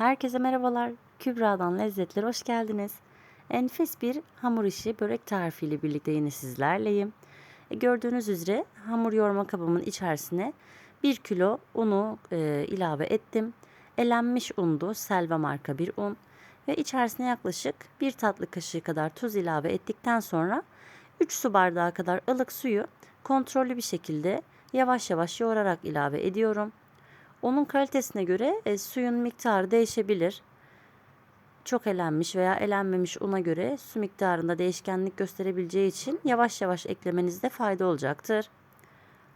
Herkese merhabalar. Kübra'dan lezzetler hoş geldiniz. Enfes bir hamur işi börek tarifiyle birlikte yine sizlerleyim. E, gördüğünüz üzere hamur yoğurma kabımın içerisine 1 kilo unu e, ilave ettim. Elenmiş undu, Selva marka bir un ve içerisine yaklaşık 1 tatlı kaşığı kadar tuz ilave ettikten sonra 3 su bardağı kadar ılık suyu kontrollü bir şekilde yavaş yavaş yoğurarak ilave ediyorum. Onun kalitesine göre e, suyun miktarı değişebilir. Çok elenmiş veya elenmemiş una göre su miktarında değişkenlik gösterebileceği için yavaş yavaş eklemenizde fayda olacaktır.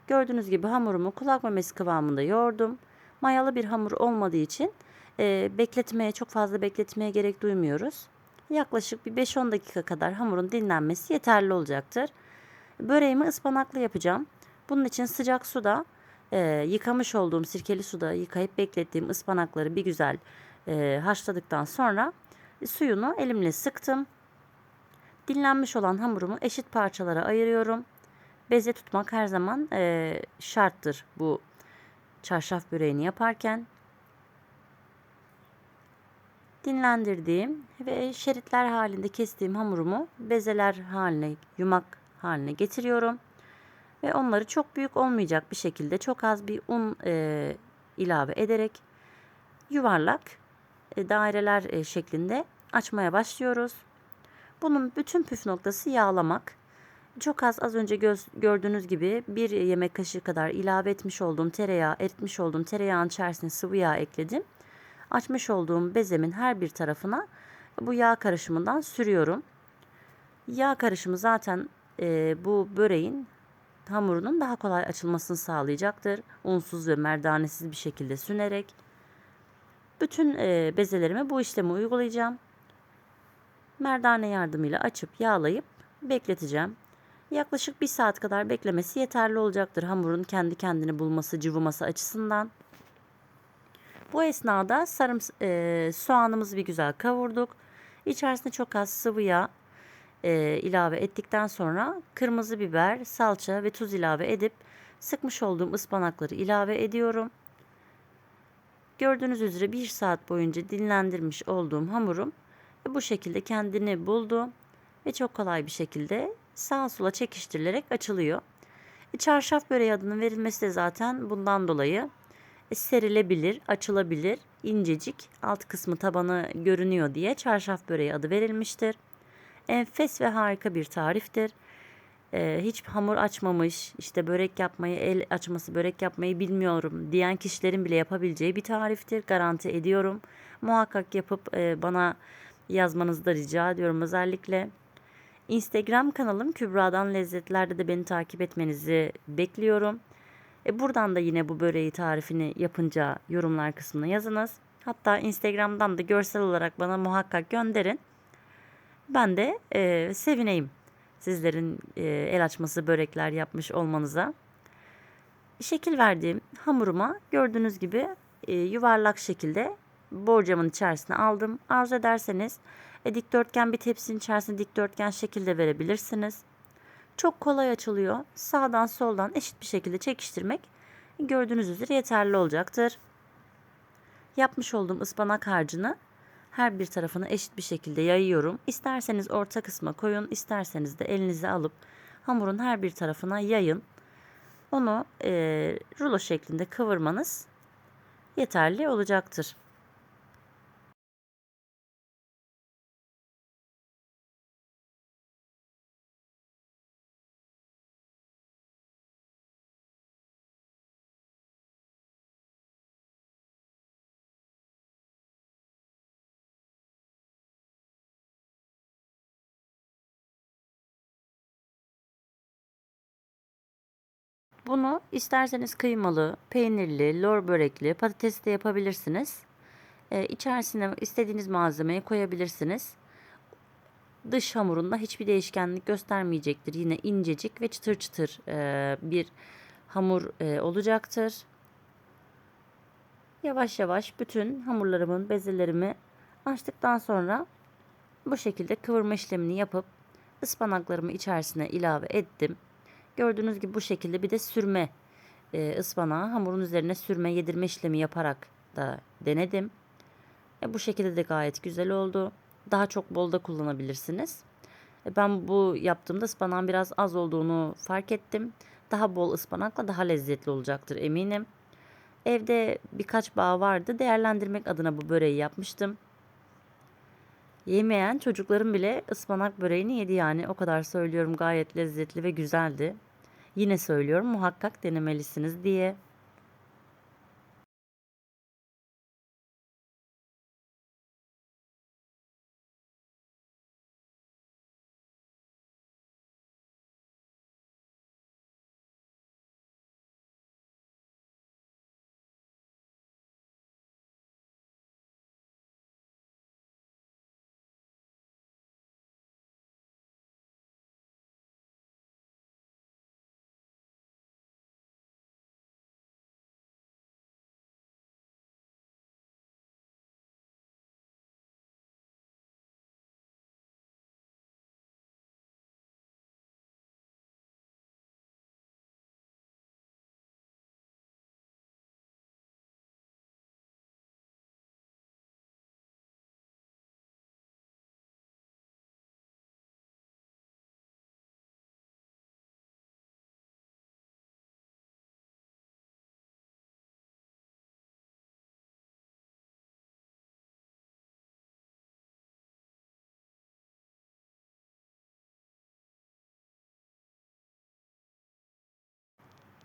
Gördüğünüz gibi hamurumu kulak memesi kıvamında yoğurdum. Mayalı bir hamur olmadığı için e, bekletmeye çok fazla bekletmeye gerek duymuyoruz. Yaklaşık bir 5-10 dakika kadar hamurun dinlenmesi yeterli olacaktır. Böreğimi ıspanaklı yapacağım. Bunun için sıcak suda e, yıkamış olduğum sirkeli suda yıkayıp beklettiğim ıspanakları bir güzel e, haşladıktan sonra suyunu elimle sıktım. Dinlenmiş olan hamurumu eşit parçalara ayırıyorum. Beze tutmak her zaman e, şarttır bu çarşaf böreğini yaparken. Dinlendirdiğim ve şeritler halinde kestiğim hamurumu bezeler haline, yumak haline getiriyorum ve onları çok büyük olmayacak bir şekilde çok az bir un e, ilave ederek yuvarlak e, daireler e, şeklinde açmaya başlıyoruz. Bunun bütün püf noktası yağlamak. Çok az az önce göz, gördüğünüz gibi bir yemek kaşığı kadar ilave etmiş olduğum tereyağı, eritmiş olduğum tereyağın içerisine sıvı yağ ekledim. Açmış olduğum bezemin her bir tarafına bu yağ karışımından sürüyorum. Yağ karışımı zaten e, bu böreğin hamurunun daha kolay açılmasını sağlayacaktır. Unsuz ve merdanesiz bir şekilde sünerek. Bütün e, bezelerime bu işlemi uygulayacağım. Merdane yardımıyla açıp yağlayıp bekleteceğim. Yaklaşık bir saat kadar beklemesi yeterli olacaktır hamurun kendi kendini bulması, cıvıması açısından. Bu esnada sarım e, soğanımızı bir güzel kavurduk. İçerisine çok az sıvı yağ e, ilave ettikten sonra kırmızı biber, salça ve tuz ilave edip sıkmış olduğum ıspanakları ilave ediyorum. Gördüğünüz üzere bir saat boyunca dinlendirmiş olduğum hamurum bu şekilde kendini buldu ve çok kolay bir şekilde sağa sola çekiştirilerek açılıyor. E, çarşaf böreği adının verilmesi de zaten bundan dolayı e, serilebilir, açılabilir, incecik, alt kısmı tabanı görünüyor diye çarşaf böreği adı verilmiştir. Enfes ve harika bir tariftir. Ee, hiç hamur açmamış, işte börek yapmayı, el açması börek yapmayı bilmiyorum diyen kişilerin bile yapabileceği bir tariftir. Garanti ediyorum. Muhakkak yapıp e, bana yazmanızı da rica ediyorum özellikle. Instagram kanalım Kübra'dan Lezzetlerde de beni takip etmenizi bekliyorum. E buradan da yine bu böreği tarifini yapınca yorumlar kısmına yazınız. Hatta Instagram'dan da görsel olarak bana muhakkak gönderin. Ben de e, sevineyim sizlerin e, el açması börekler yapmış olmanıza. Şekil verdiğim hamuruma gördüğünüz gibi e, yuvarlak şekilde borcamın içerisine aldım. Arzu ederseniz e, dikdörtgen bir tepsinin içerisine dikdörtgen şekilde verebilirsiniz. Çok kolay açılıyor. Sağdan soldan eşit bir şekilde çekiştirmek gördüğünüz üzere yeterli olacaktır. Yapmış olduğum ıspanak harcını her bir tarafını eşit bir şekilde yayıyorum. İsterseniz orta kısma koyun, isterseniz de elinize alıp hamurun her bir tarafına yayın. Onu e, rulo şeklinde kıvırmanız yeterli olacaktır. Bunu isterseniz kıymalı, peynirli, lor börekli, patates de yapabilirsiniz. Ee, içerisine istediğiniz malzemeyi koyabilirsiniz. Dış hamurunda hiçbir değişkenlik göstermeyecektir. Yine incecik ve çıtır çıtır e, bir hamur e, olacaktır. Yavaş yavaş bütün hamurlarımın bezelerimi açtıktan sonra bu şekilde kıvırma işlemini yapıp ıspanaklarımı içerisine ilave ettim. Gördüğünüz gibi bu şekilde bir de sürme e, ıspanağı hamurun üzerine sürme yedirme işlemi yaparak da denedim. E, bu şekilde de gayet güzel oldu. Daha çok bol da kullanabilirsiniz. E, ben bu yaptığımda ıspanağın biraz az olduğunu fark ettim. Daha bol ıspanakla daha lezzetli olacaktır eminim. Evde birkaç bağ vardı. Değerlendirmek adına bu böreği yapmıştım. Yemeyen çocuklarım bile ıspanak böreğini yedi yani. O kadar söylüyorum gayet lezzetli ve güzeldi. Yine söylüyorum muhakkak denemelisiniz diye.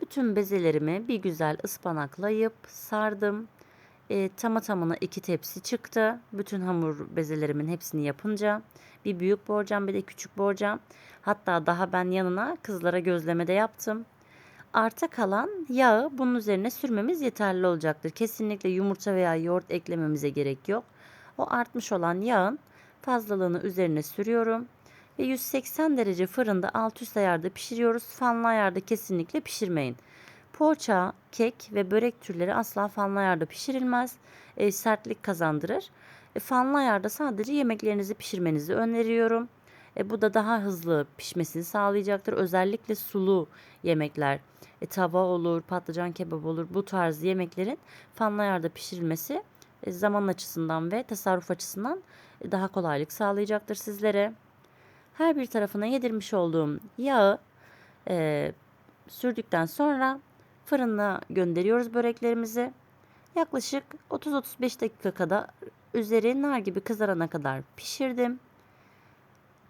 Bütün bezelerimi bir güzel ıspanaklayıp sardım. E, tamı tamına iki tepsi çıktı. Bütün hamur bezelerimin hepsini yapınca bir büyük borcam bir de küçük borcam. Hatta daha ben yanına kızlara gözleme de yaptım. Arta kalan yağı bunun üzerine sürmemiz yeterli olacaktır. Kesinlikle yumurta veya yoğurt eklememize gerek yok. O artmış olan yağın fazlalığını üzerine sürüyorum ve 180 derece fırında alt üst ayarda pişiriyoruz. Fanlı ayarda kesinlikle pişirmeyin. Poğaça, kek ve börek türleri asla fanlı ayarda pişirilmez. E, sertlik kazandırır. E, fanlı ayarda sadece yemeklerinizi pişirmenizi öneriyorum. E, bu da daha hızlı pişmesini sağlayacaktır. Özellikle sulu yemekler, e, tava olur, patlıcan kebap olur bu tarz yemeklerin fanlı ayarda pişirilmesi e, zaman açısından ve tasarruf açısından e, daha kolaylık sağlayacaktır sizlere. Her bir tarafına yedirmiş olduğum yağı e, sürdükten sonra fırına gönderiyoruz böreklerimizi. Yaklaşık 30-35 dakika kadar üzeri nar gibi kızarana kadar pişirdim.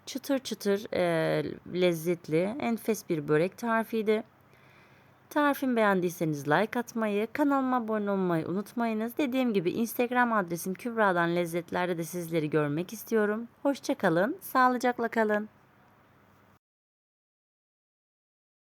Çıtır çıtır e, lezzetli, enfes bir börek tarifiydi. Tarifimi beğendiyseniz like atmayı, kanalıma abone olmayı unutmayınız. Dediğim gibi Instagram adresim Kübra'dan Lezzetlerde de sizleri görmek istiyorum. Hoşçakalın, sağlıcakla kalın.